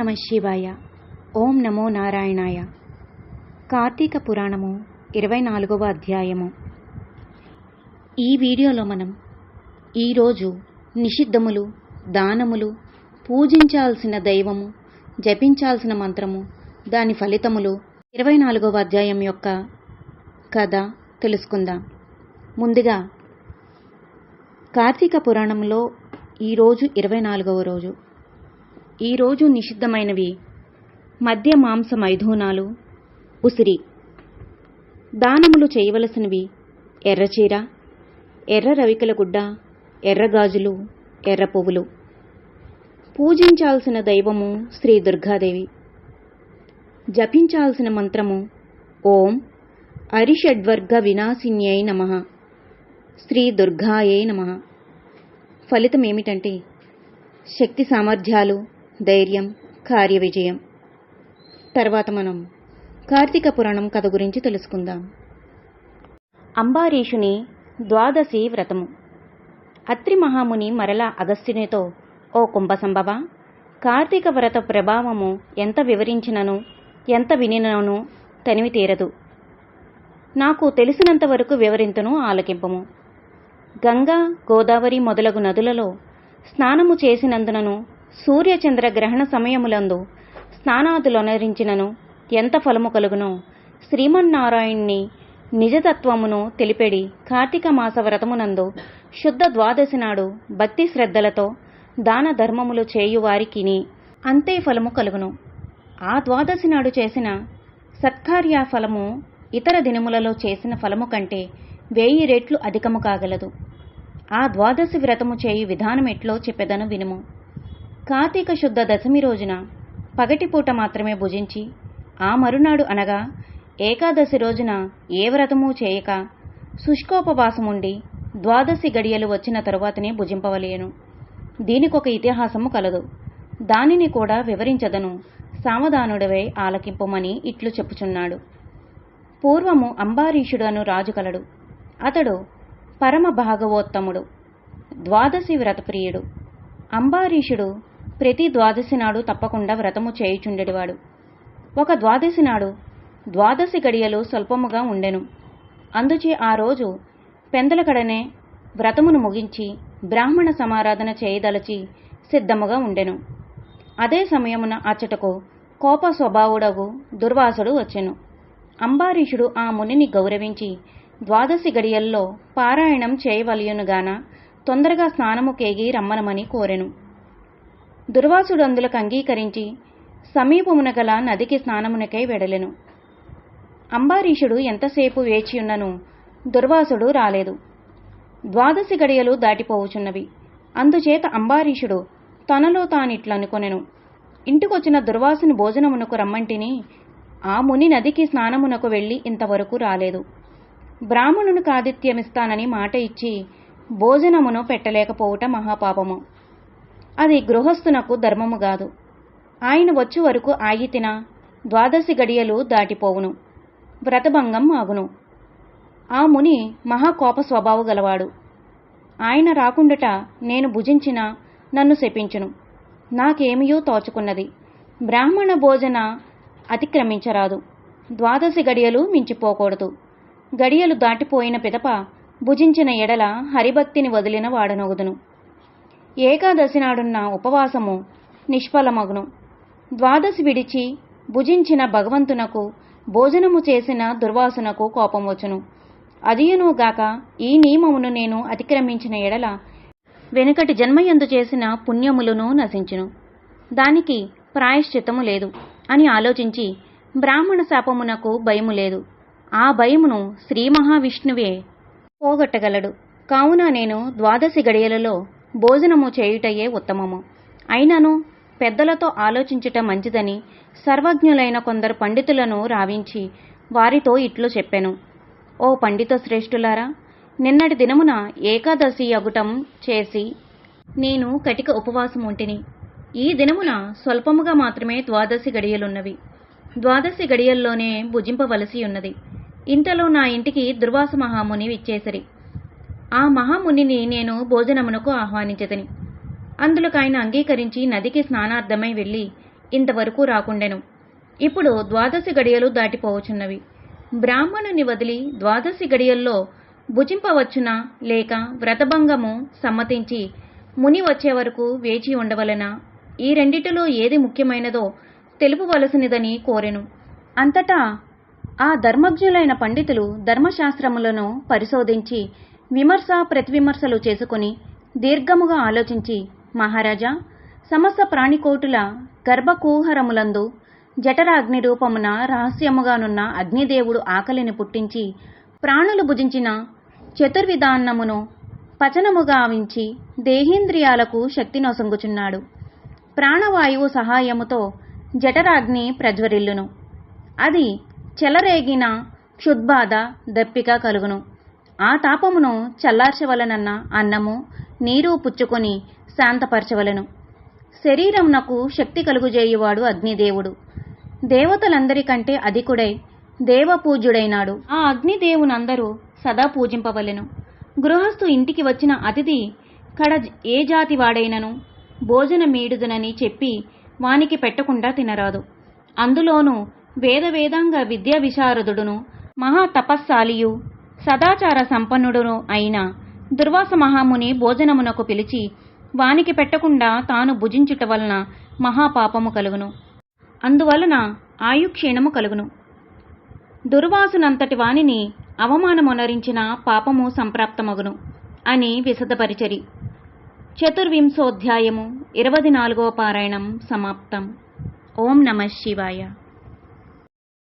నమ శివాయ. ఓం నమో నారాయణాయ. కార్తీక పురాణము ఇరవై నాలుగవ అధ్యాయము. ఈ వీడియోలో మనం ఈరోజు నిషిద్ధములు దానములు పూజించాల్సిన దైవము జపించాల్సిన మంత్రము దాని ఫలితములు ఇరవై నాలుగవ అధ్యాయం యొక్క కథ తెలుసుకుందాం. ముందుగా కార్తీక పురాణంలో ఈరోజు ఇరవై నాలుగవ రోజు. ఈరోజు నిషిద్ధమైనవి. మద్య మాంస మైథూనాలు ఉసిరి. దానములు చేయవలసినవి ఎర్రచీర ఎర్ర రవికల గుడ్డ ఎర్రగాజులు ఎర్ర పువ్వులు. పూజించాల్సిన దైవము శ్రీ దుర్గాదేవి. జపించాల్సిన మంత్రము ఓం అరిషడ్వర్గ వినాశిన్యై నమ. శ్రీ దుర్గాయే నమ. ఫలితం ఏమిటంటే శక్తి సామర్థ్యాలు ధైర్యం కార్య విజయం తర్వాత మనం కార్తీక పురాణం కథ గురించి తెలుసుకుందాం. అంబారీషుని ద్వాదశి వ్రతము. అత్రి మహాముని మరలా అగస్త్యునితో ఓ కుంభసంభవ కార్తీక వ్రత ప్రభావము ఎంత వివరించినను ఎంత వినినను తనివి తీరదు. నాకు తెలిసినంత వరకు ఆలకింపము. గంగా గోదావరి మొదలగు నదులలో స్నానము చేసినందునను సూర్యచంద్ర గ్రహణ సమయములందు స్నానాదులొనరించినను ఎంత ఫలము కలుగునో? శ్రీమన్నారాయణ్ణి నిజతత్వమును తెలిపెడి కార్తీక మాస వ్రతమునందు శుద్ధ ద్వాదశి నాడు భక్తి శ్రద్ధలతో దాన ధర్మములు చేయువారికిని అంతే ఫలము కలుగును. ఆ ద్వాదశి నాడు చేసిన సత్కార్య ఫలము ఇతర దినములలో చేసిన ఫలము కంటే వెయ్యి రెట్లు అధికము కాగలదు. ఆ ద్వాదశి వ్రతము చేయు విధానం ఎట్లో చెప్పెదను వినుము. కార్తీక శుద్ధ దశమి రోజున పగటిపూట మాత్రమే భుజించి ఆ మరునాడు అనగా ఏకాదశి రోజున ఏ వ్రతము చేయక శుష్కోపవాసముండి ద్వాదశి గడియలు వచ్చిన తరువాతనే భుజింపవలేను. దీనికొక ఇతిహాసము కలదు. దానిని కూడా వివరించదను. సామదానుడవై ఆలకింపుమని ఇట్లు చెప్పుచున్నాడు. పూర్వము అంబారీషుడు అను రాజు కలడు. అతడు పరమ భాగవోత్తముడు ద్వాదశి వ్రతప్రియుడు. అంబారీషుడు ప్రతి ద్వాదశి నాడు తప్పకుండా వ్రతము చేయుచుండెడివాడు. ఒక ద్వాదశి నాడు ద్వాదశి గడియలు స్వల్పముగా ఉండెను. అందుచే ఆ రోజు పెందలకడనే వ్రతమును ముగించి బ్రాహ్మణ సమారాధన చేయదలచి సిద్ధముగా ఉండెను. అదే సమయమున అచ్చటకు కోప స్వభావుడగు దుర్వాసుడు వచ్చెను. అంబారీషుడు ఆ మునిని గౌరవించి ద్వాదశి గడియల్లో పారాయణం చేయవలయునుగాన తొందరగా స్నానము కేగి రమ్మనమని కోరెను. దుర్వాసుడు అందులకు అంగీకరించి సమీపమున గల నదికి స్నానమునకై వెడలెను. అంబారీషుడు ఎంతసేపు వేచియున్నను దుర్వాసుడు రాలేదు. ద్వాదశి గడియలు దాటిపోవుచున్నవి. అందుచేత అంబారీషుడు తనలో తానిట్లనుకొనెను. ఇంటికొచ్చిన దుర్వాసుని భోజనమునకు రమ్మంటిని ఆ ముని నదికి స్నానమునకు వెళ్ళి ఇంతవరకు రాలేదు. బ్రాహ్మణునికి ఆతిథ్యమిస్తానని మాట ఇచ్చి భోజనమును పెట్టలేకపోవుట మహాపాపము. అది గృహస్థునకు ధర్మము కాదు. ఆయన వచ్చు వరకు ఆగితిన ద్వాదశి గడియలు దాటిపోవును. వ్రతభంగం ఆగును. ఆ ముని మహాకోప స్వభావు గలవాడు. ఆయన రాకుండట నేను భుజించిన నన్ను శపించును. నాకేమియో తోచుకున్నది. బ్రాహ్మణ భోజన అతిక్రమించరాదు. ద్వాదశి గడియలు మించిపోకూడదు. గడియలు దాటిపోయిన పిదప భుజించిన ఎడల హరిభక్తిని వదిలిన వాడనొగుదును. ఏకాదశి నాడున్న ఉపవాసము నిష్ఫలమగును. ద్వాదశి విడిచి భుజించిన భగవంతునకు భోజనము చేసిన దుర్వాసునకు కోపం వచ్చును అదియునుగాక ఈ నియమమును నేను అతిక్రమించిన ఎడల వెనుకటి జన్మయందు చేసిన పుణ్యములను నశించును. దానికి ప్రాయశ్చిత్తము లేదు అని ఆలోచించి బ్రాహ్మణ శాపమునకు భయము లేదు. ఆ భయమును శ్రీ మహావిష్ణువే పోగొట్టగలడు. కావున నేను ద్వాదశి గడియలలో భోజనము చేయుటయే ఉత్తమము. అయినను పెద్దలతో ఆలోచించుట మంచిదని సర్వజ్ఞులైన కొందరు పండితులను రావించి వారితో ఇట్లు చెప్పెను. ఓ పండిత శ్రేష్ఠులారా నిన్నటి దినమున ఏకాదశి అగుటం చేసి నేను కటిక ఉపవాసం ఉంటిని ఈ దినమున స్వల్పముగా మాత్రమే ద్వాదశి గడియలున్నవి. ద్వాదశి గడియల్లోనే భుజింపవలసి ఉన్నది ఇంతలో నా ఇంటికి దుర్వాస మహాముని విచ్చేసరి. ఆ మహామునిని నేను భోజనమునకు ఆహ్వానించదని. అందులోకి ఆయన అంగీకరించి నదికి స్నానార్థమై వెళ్ళి ఇంతవరకు రాకుండెను. ఇప్పుడు ద్వాదశి గడియలు దాటిపోవచున్నవి బ్రాహ్మణుని వదిలి ద్వాదశి గడియల్లో భుజింపవచ్చునా లేక వ్రతభంగము సమ్మతించి ముని వచ్చే వరకు వేచి ఉండవలనా? ఈ రెండిటిలో ఏది ముఖ్యమైనదో తెలుపవలసినదని కోరెను. అంతటా ఆ ధర్మజ్ఞులైన పండితులు ధర్మశాస్త్రములను పరిశోధించి విమర్శ ప్రతివిమర్శలు చేసుకుని దీర్ఘముగా ఆలోచించి మహారాజా సమస్త ప్రాణికోటుల గర్భకూహరములందు జఠరాగ్ని రూపమున రహస్యముగానున్న అగ్నిదేవుడు ఆకలిని పుట్టించి ప్రాణులు భుజించిన చతుర్విధాన్నమును పచనముగా ఆవించి దేహేంద్రియాలకు శక్తి నొసంగుచున్నాడు ప్రాణవాయువు సహాయముతో జఠరాగ్ని ప్రజ్వరిల్లును. అది చెలరేగిన క్షుద్బాధ దప్పిక కలుగును. ఆ తాపమును చల్లార్చవలనన్న అన్నము నీరు పుచ్చుకొని శాంతపరచవలను. శరీరమునకు శక్తి కలుగుజేయువాడు అగ్నిదేవుడు. దేవతలందరికంటే అధికుడై దేవపూజ్యుడైనాడు. ఆ అగ్నిదేవునందరూ సదా పూజింపవలెను. గృహస్థు ఇంటికి వచ్చిన అతిథి కడ ఏ జాతి వాడైనను? భోజనమీడుదునని చెప్పి వానికి పెట్టకుండా తినరాదు. అందులోనూ వేద వేదాంగ విద్యా విశారదుడును మహా తపస్సాలియు సదాచార సంపన్నుడును అయిన దుర్వాస మహాముని భోజనమునకు పిలిచి వానికి పెట్టకుండా తాను భుజించుట వలన మహాపాపము కలుగును. అందువలన ఆయుక్షీణము కలుగును. దుర్వాసునంతటి వానిని అవమానమునరించిన పాపము సంప్రాప్తమగును అని విశదపరిచరి. చతుర్వింశోధ్యాయము ఇరవది నాలుగవ పారాయణం సమాప్తం. ఓం నమ శివాయ.